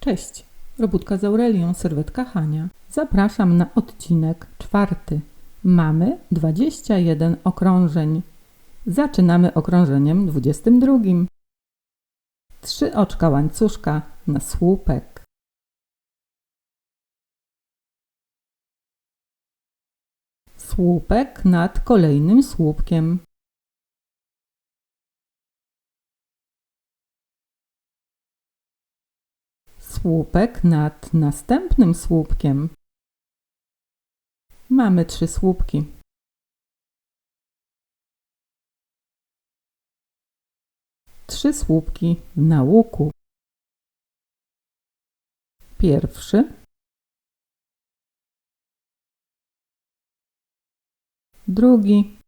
Cześć, Robótka z Aurelią, serwetka Hania. Zapraszam na odcinek czwarty. Mamy 21 okrążeń. Zaczynamy okrążeniem 22. Trzy oczka łańcuszka na słupek. Słupek nad kolejnym słupkiem. Słupek nad następnym słupkiem. Mamy trzy słupki. Trzy słupki na łuku. Pierwszy. Drugi.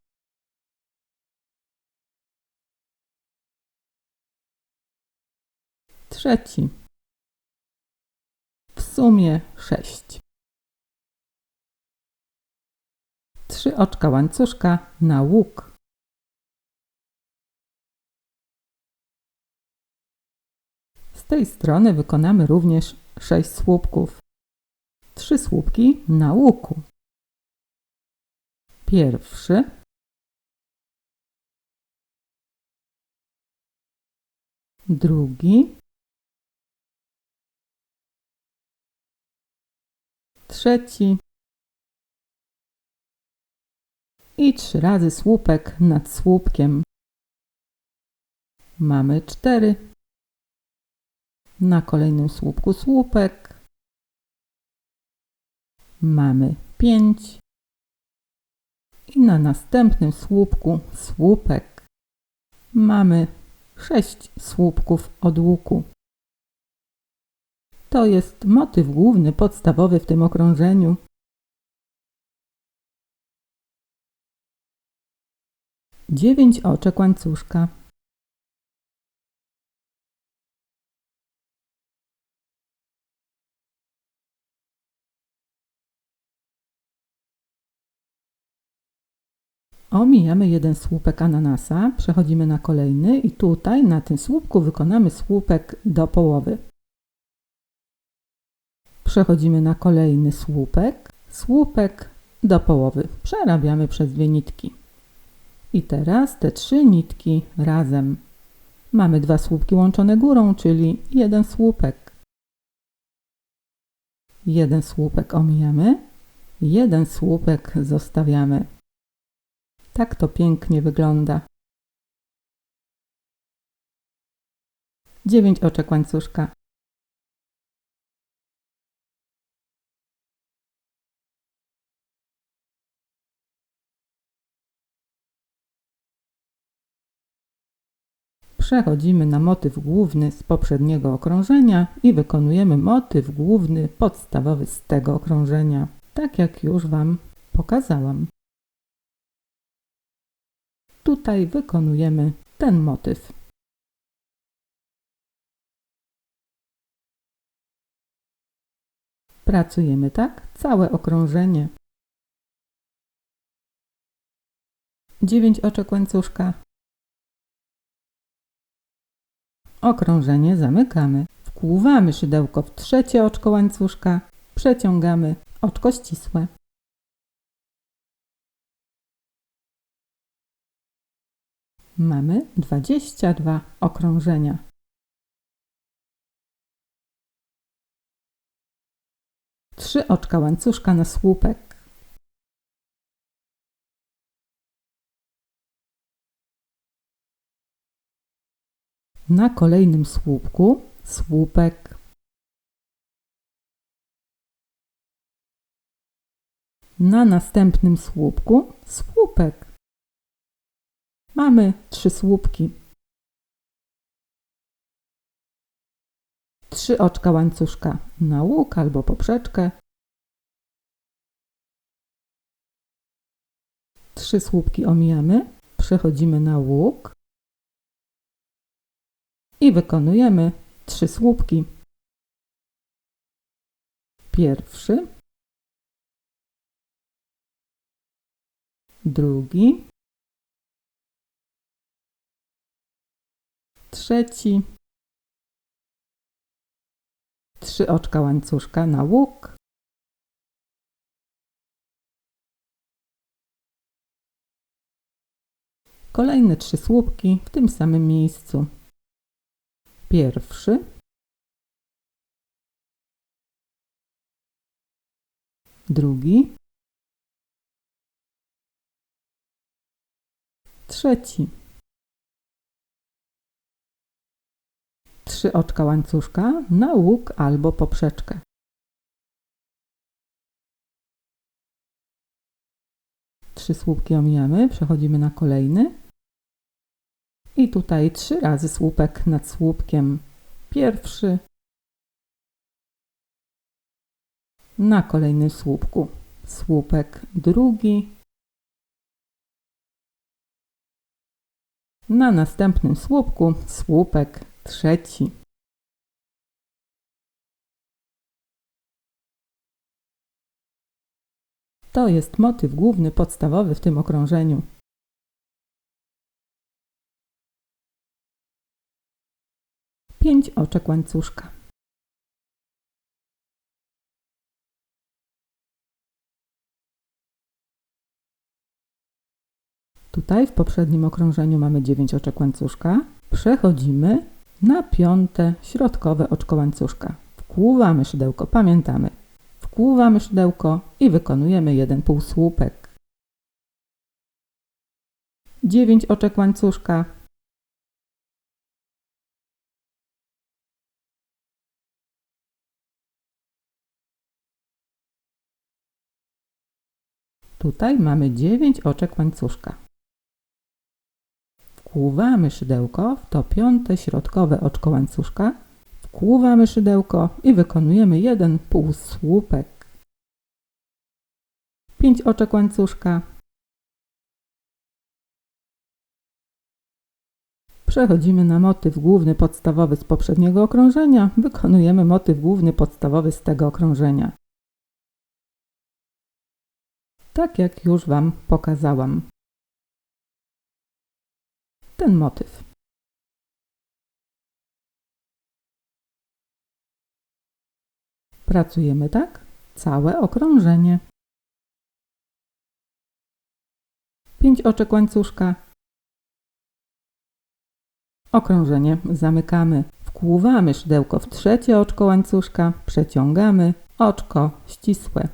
Trzeci. Sumie sześć. Trzy oczka łańcuszka na łuk. Z tej strony wykonamy również sześć słupków. Trzy słupki na łuku. Pierwszy. Drugi. Trzeci i trzy razy słupek nad słupkiem. Mamy cztery. Na kolejnym słupku słupek. Mamy pięć. I na następnym słupku słupek. Mamy sześć słupków od łuku. To jest motyw główny, podstawowy w tym okrążeniu. Dziewięć oczek łańcuszka. Omijamy jeden słupek ananasa, przechodzimy na kolejny i tutaj na tym słupku wykonamy słupek do połowy. Przechodzimy na kolejny słupek, słupek do połowy. Przerabiamy przez dwie nitki. I teraz te trzy nitki razem. Mamy dwa słupki łączone górą, czyli jeden słupek. Jeden słupek omijamy, jeden słupek zostawiamy. Tak to pięknie wygląda. Dziewięć oczek łańcuszka. Przechodzimy na motyw główny z poprzedniego okrążenia i wykonujemy motyw główny podstawowy z tego okrążenia, tak jak już Wam pokazałam. Tutaj wykonujemy ten motyw. Pracujemy tak całe okrążenie. 9 oczek łańcuszka, Okrążenie zamykamy. Wkłuwamy szydełko w trzecie oczko łańcuszka. Przeciągamy oczko ścisłe. Mamy 22 okrążenia. Trzy oczka łańcuszka na słupek. Na kolejnym słupku słupek. Na następnym słupku słupek. Mamy trzy słupki. Trzy oczka łańcuszka na łuk albo poprzeczkę. Trzy słupki omijamy, przechodzimy na łuk i wykonujemy trzy słupki. Pierwszy, drugi, trzeci Trzy oczka łańcuszka na łuk. Kolejne trzy słupki w tym samym miejscu. Pierwszy. Drugi. Trzeci. Trzy oczka łańcuszka na łuk albo poprzeczkę. Trzy słupki omijamy, przechodzimy na kolejny. I tutaj trzy razy słupek nad słupkiem. Pierwszy. Na kolejnym słupku słupek drugi. Na następnym słupku słupek trzeci. To jest motyw główny podstawowy w tym okrążeniu. Pięć oczek łańcuszka. Tutaj w poprzednim okrążeniu mamy 9 oczek łańcuszka. Przechodzimy na piąte środkowe oczko łańcuszka. Wkłuwamy szydełko, pamiętamy. Wkłuwamy szydełko i wykonujemy jeden półsłupek. 9 oczek łańcuszka. Tutaj mamy 9 oczek łańcuszka. Wkłuwamy szydełko w to piąte środkowe oczko łańcuszka. Wkłuwamy szydełko i wykonujemy jeden półsłupek. 5 oczek łańcuszka. Przechodzimy na motyw główny podstawowy z poprzedniego okrążenia. Wykonujemy motyw główny podstawowy z tego okrążenia. Tak jak już Wam pokazałam. Ten motyw. Pracujemy tak całe okrążenie. 5 oczek łańcuszka. Okrążenie zamykamy. Wkłuwamy szydełko w trzecie oczko łańcuszka, przeciągamy oczko ścisłe.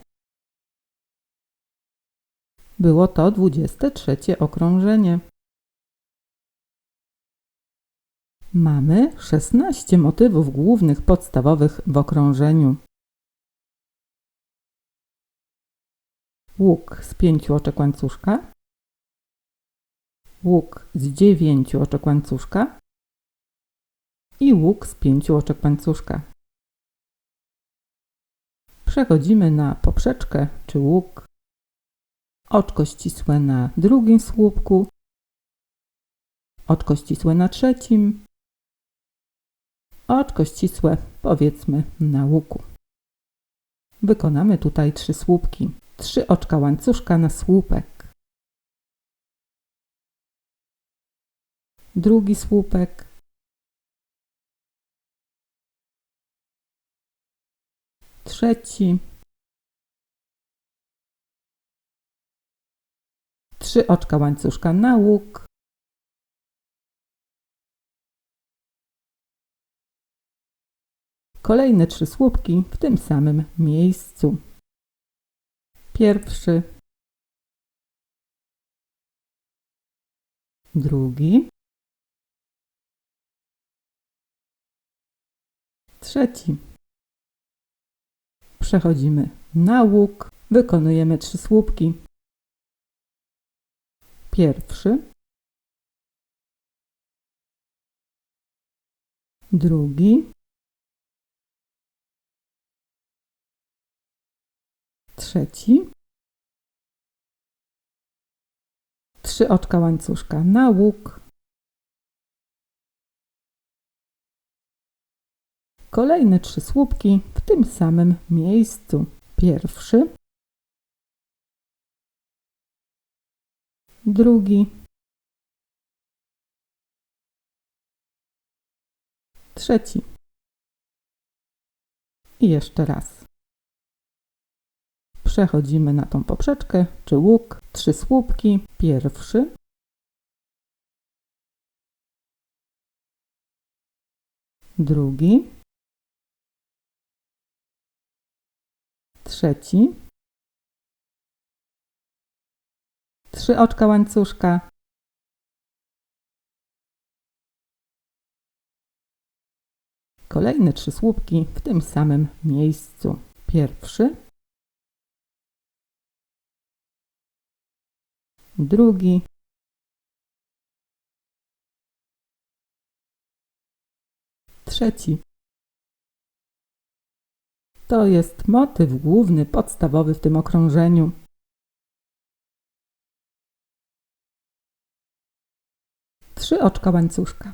Było to 23 okrążenie. Mamy 16 motywów głównych podstawowych w okrążeniu. Łuk z 5 oczek łańcuszka, łuk z 9 oczek łańcuszka i łuk z 5 oczek łańcuszka. Przechodzimy na poprzeczkę czy łuk oczko ścisłe na drugim słupku, oczko ścisłe na trzecim, oczko ścisłe powiedzmy na łuku. Wykonamy tutaj trzy słupki, trzy oczka łańcuszka na słupek. Drugi słupek. Trzeci. Trzy oczka łańcuszka na łuk. Kolejne trzy słupki w tym samym miejscu. Pierwszy. Drugi. Trzeci. Przechodzimy na łuk. Wykonujemy trzy słupki. Pierwszy. Drugi. Trzeci. Trzy oczka łańcuszka na łuk. Kolejne trzy słupki w tym samym miejscu. Pierwszy. Drugi. Trzeci. I jeszcze raz. Przechodzimy na tą poprzeczkę czy łuk. Trzy słupki. Pierwszy. Drugi. Trzeci. Trzy oczka łańcuszka. Kolejne trzy słupki w tym samym miejscu. Pierwszy, drugi, trzeci. To jest motyw główny, podstawowy w tym okrążeniu. Trzy oczka łańcuszka.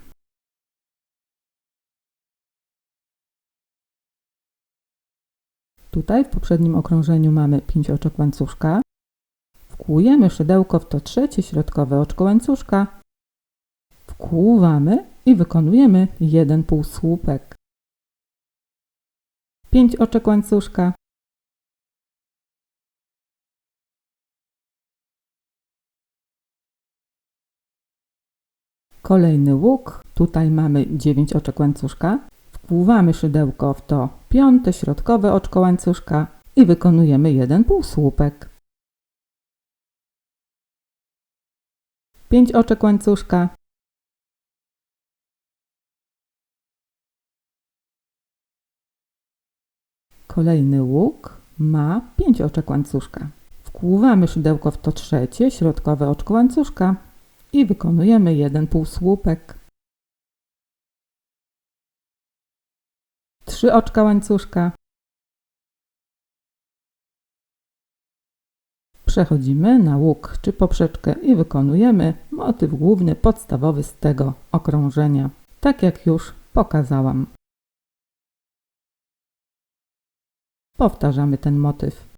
Tutaj w poprzednim okrążeniu mamy 5 oczek łańcuszka. Wkłujemy szydełko w to trzecie środkowe oczko łańcuszka. Wkłuwamy i wykonujemy jeden półsłupek. 5 oczek łańcuszka. Kolejny łuk. Tutaj mamy 9 oczek łańcuszka. Wkłuwamy szydełko w to piąte środkowe oczko łańcuszka i wykonujemy jeden półsłupek. 5 oczek łańcuszka. Kolejny łuk ma 5 oczek łańcuszka. Wkłuwamy szydełko w to trzecie środkowe oczko łańcuszka i wykonujemy jeden półsłupek. Trzy oczka łańcuszka. Przechodzimy na łuk czy poprzeczkę i wykonujemy motyw główny, podstawowy z tego okrążenia, tak jak już pokazałam. Powtarzamy ten motyw.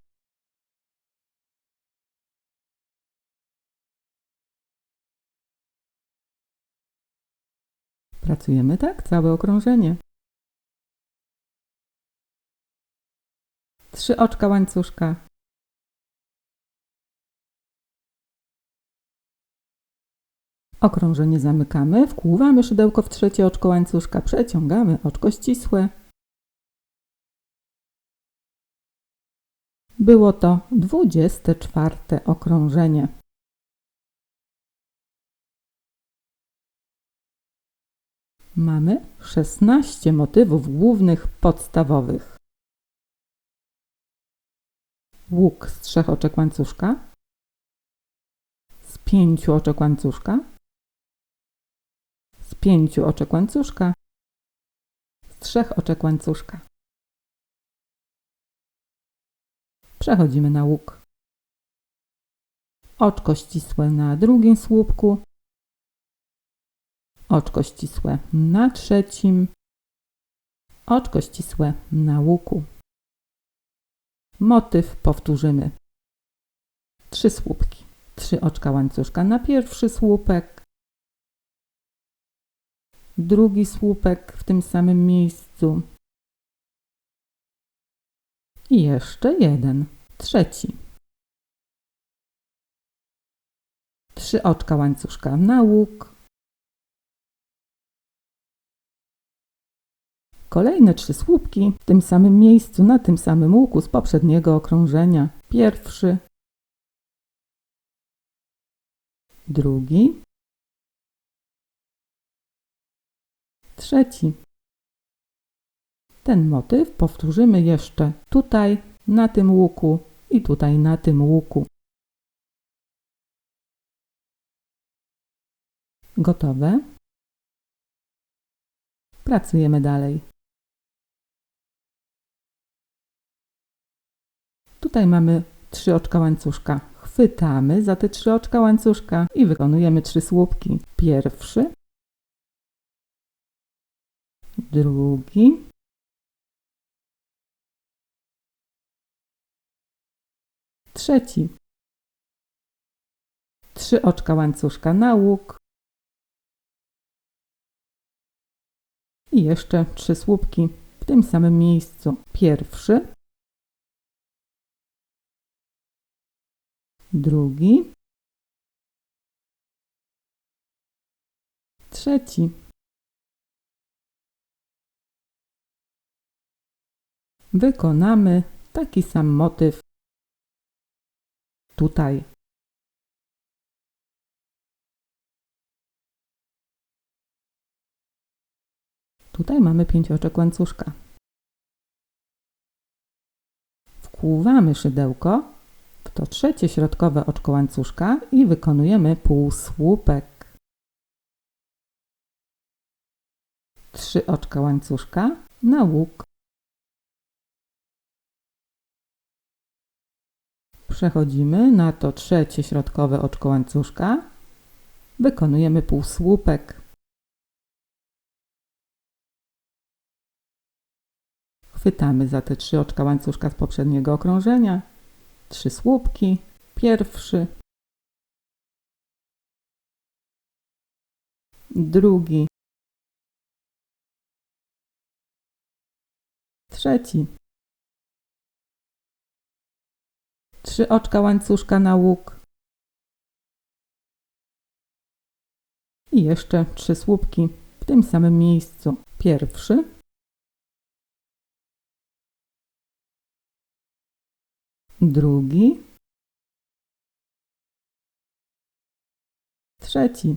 Pracujemy tak całe okrążenie. Trzy oczka łańcuszka. Okrążenie zamykamy, wkłuwamy szydełko w trzecie oczko łańcuszka, przeciągamy oczko ścisłe. Było to 24 okrążenie. Mamy 16 motywów głównych podstawowych. Łuk z trzech oczek łańcuszka, z pięciu oczek łańcuszka, z pięciu oczek łańcuszka, z trzech oczek łańcuszka. Przechodzimy na łuk. Oczko ścisłe na drugim słupku, oczko ścisłe na trzecim, oczko ścisłe na łuku. Motyw powtórzymy. Trzy słupki. Trzy oczka łańcuszka na pierwszy słupek. Drugi słupek w tym samym miejscu. I jeszcze jeden. Trzeci. Trzy oczka łańcuszka na łuk. Kolejne trzy słupki w tym samym miejscu, na tym samym łuku z poprzedniego okrążenia. Pierwszy, drugi, trzeci. Ten motyw powtórzymy jeszcze tutaj, na tym łuku i tutaj na tym łuku. Gotowe? Pracujemy dalej. Tutaj mamy trzy oczka łańcuszka. Chwytamy za te trzy oczka łańcuszka i wykonujemy trzy słupki. Pierwszy, drugi, trzeci. Trzy oczka łańcuszka na łuk. I jeszcze trzy słupki w tym samym miejscu. Pierwszy, drugi, trzeci. Wykonamy taki sam motyw tutaj. Tutaj mamy pięcioczek łańcuszka. Wkłuwamy szydełko to trzecie środkowe oczko łańcuszka i wykonujemy półsłupek. Trzy oczka łańcuszka na łuk. Przechodzimy na to trzecie środkowe oczko łańcuszka. Wykonujemy półsłupek. Chwytamy za te trzy oczka łańcuszka z poprzedniego okrążenia. Trzy słupki. Pierwszy. Drugi. Trzeci. Trzy oczka łańcuszka na łuk. I jeszcze trzy słupki w tym samym miejscu. Pierwszy. Drugi, trzeci.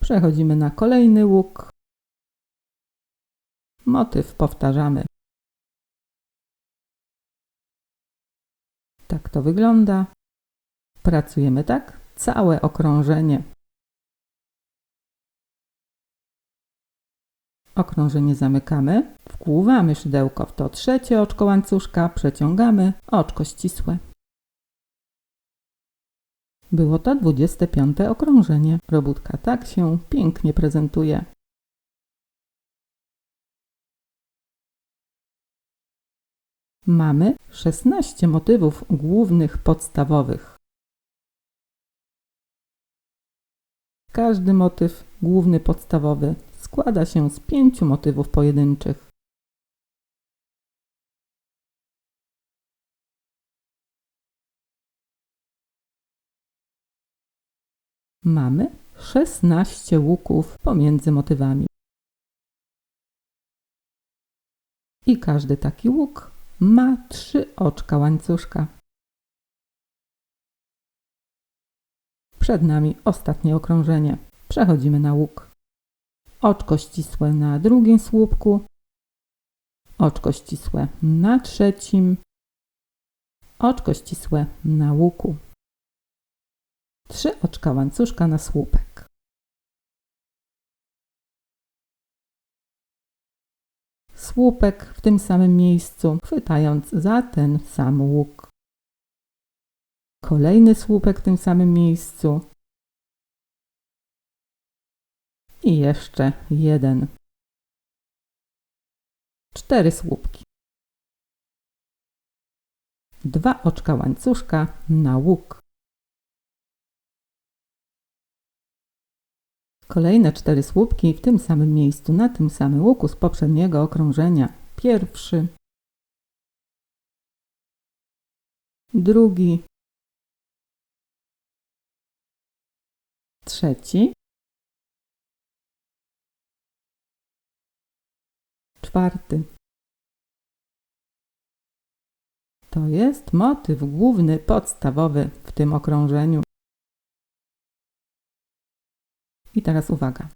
Przechodzimy na kolejny łuk. Motyw powtarzamy. Tak to wygląda. Pracujemy tak całe okrążenie. Okrążenie zamykamy, wkłuwamy szydełko w to trzecie oczko łańcuszka, przeciągamy oczko ścisłe. Było to 25 okrążenie. Robótka tak się pięknie prezentuje. Mamy 16 motywów głównych podstawowych. Każdy motyw główny podstawowy składa się z pięciu motywów pojedynczych. Mamy 16 łuków pomiędzy motywami. I każdy taki łuk ma trzy oczka łańcuszka. Przed nami ostatnie okrążenie. Przechodzimy na łuk oczko ścisłe na drugim słupku, oczko ścisłe na trzecim, oczko ścisłe na łuku. Trzy oczka łańcuszka na słupek. Słupek w tym samym miejscu, chwytając za ten sam łuk. Kolejny słupek w tym samym miejscu, i jeszcze jeden. Cztery słupki. Dwa oczka łańcuszka na łuk. Kolejne cztery słupki w tym samym miejscu, na tym samym łuku z poprzedniego okrążenia. Pierwszy, drugi, trzeci, czwarty. To jest motyw główny, podstawowy w tym okrążeniu. I teraz uwaga.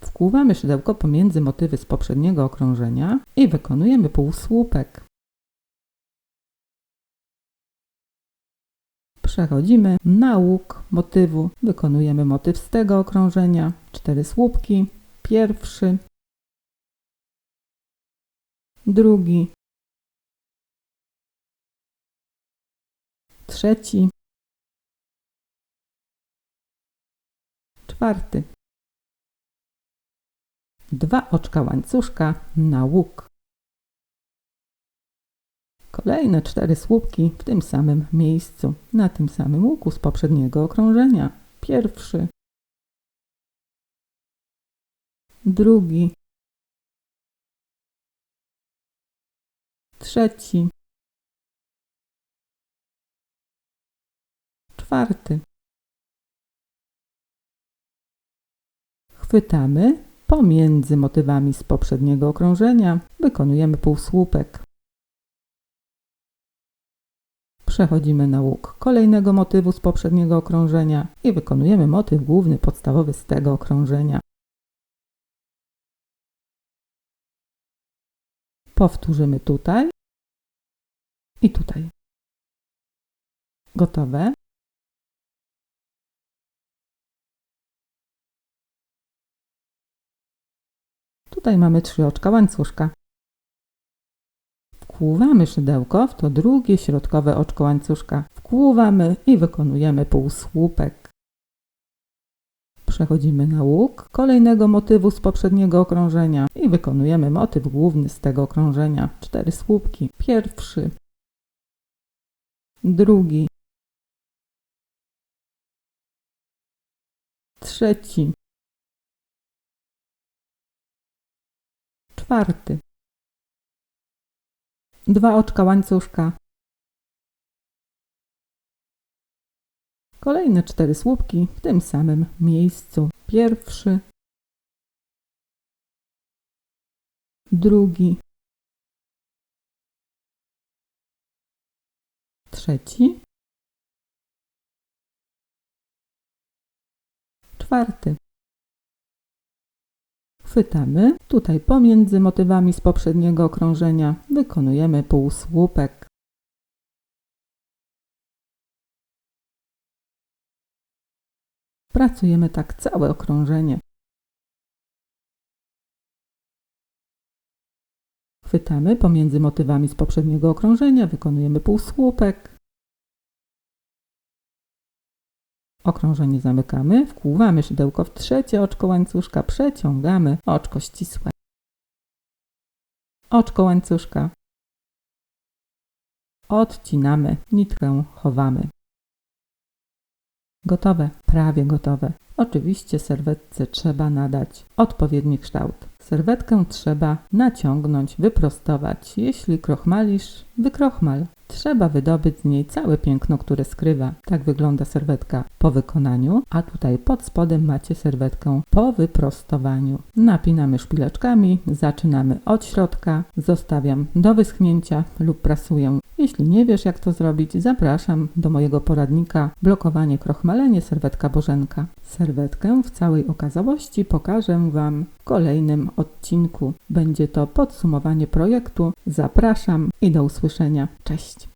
Wkłuwamy szydełko pomiędzy motywy z poprzedniego okrążenia i wykonujemy półsłupek. Przechodzimy na łuk motywu, wykonujemy motyw z tego okrążenia, cztery słupki, pierwszy, drugi, trzeci, czwarty. Dwa oczka łańcuszka na łuk. Kolejne cztery słupki w tym samym miejscu, na tym samym łuku z poprzedniego okrążenia. Pierwszy, drugi, trzeci, czwarty. Chwytamy pomiędzy motywami z poprzedniego okrążenia, wykonujemy półsłupek. Przechodzimy na łuk kolejnego motywu z poprzedniego okrążenia i wykonujemy motyw główny podstawowy z tego okrążenia. Powtórzymy tutaj i tutaj. Gotowe? Tutaj mamy trzy oczka łańcuszka. Wkłuwamy szydełko w to drugie środkowe oczko łańcuszka. Wkłuwamy i wykonujemy półsłupek. Przechodzimy na łuk kolejnego motywu z poprzedniego okrążenia i wykonujemy motyw główny z tego okrążenia. Cztery słupki. Pierwszy, drugi, trzeci, czwarty. Dwa oczka łańcuszka. Kolejne cztery słupki w tym samym miejscu. Pierwszy, drugi, trzeci, czwarty. Chwytamy tutaj pomiędzy motywami z poprzedniego okrążenia, wykonujemy półsłupek. Pracujemy tak całe okrążenie. Chwytamy pomiędzy motywami z poprzedniego okrążenia, wykonujemy półsłupek. Okrążenie zamykamy, wkłuwamy szydełko w trzecie oczko łańcuszka, przeciągamy oczko ścisłe. Oczko łańcuszka. Odcinamy, nitkę chowamy. Gotowe, prawie gotowe. Oczywiście serwetce trzeba nadać odpowiedni kształt. Serwetkę trzeba naciągnąć, wyprostować. Jeśli krochmalisz, wykrochmal. Trzeba wydobyć z niej całe piękno, które skrywa. Tak wygląda serwetka po wykonaniu, a tutaj pod spodem macie serwetkę po wyprostowaniu. Napinamy szpileczkami, zaczynamy od środka, zostawiam do wyschnięcia lub prasuję. Jeśli nie wiesz jak to zrobić, zapraszam do mojego poradnika Blokowanie krochmalenie serwetka Bożenka. Serwetkę w całej okazałości pokażę Wam w kolejnym odcinku. Będzie to podsumowanie projektu. Zapraszam i do usłyszenia. Cześć!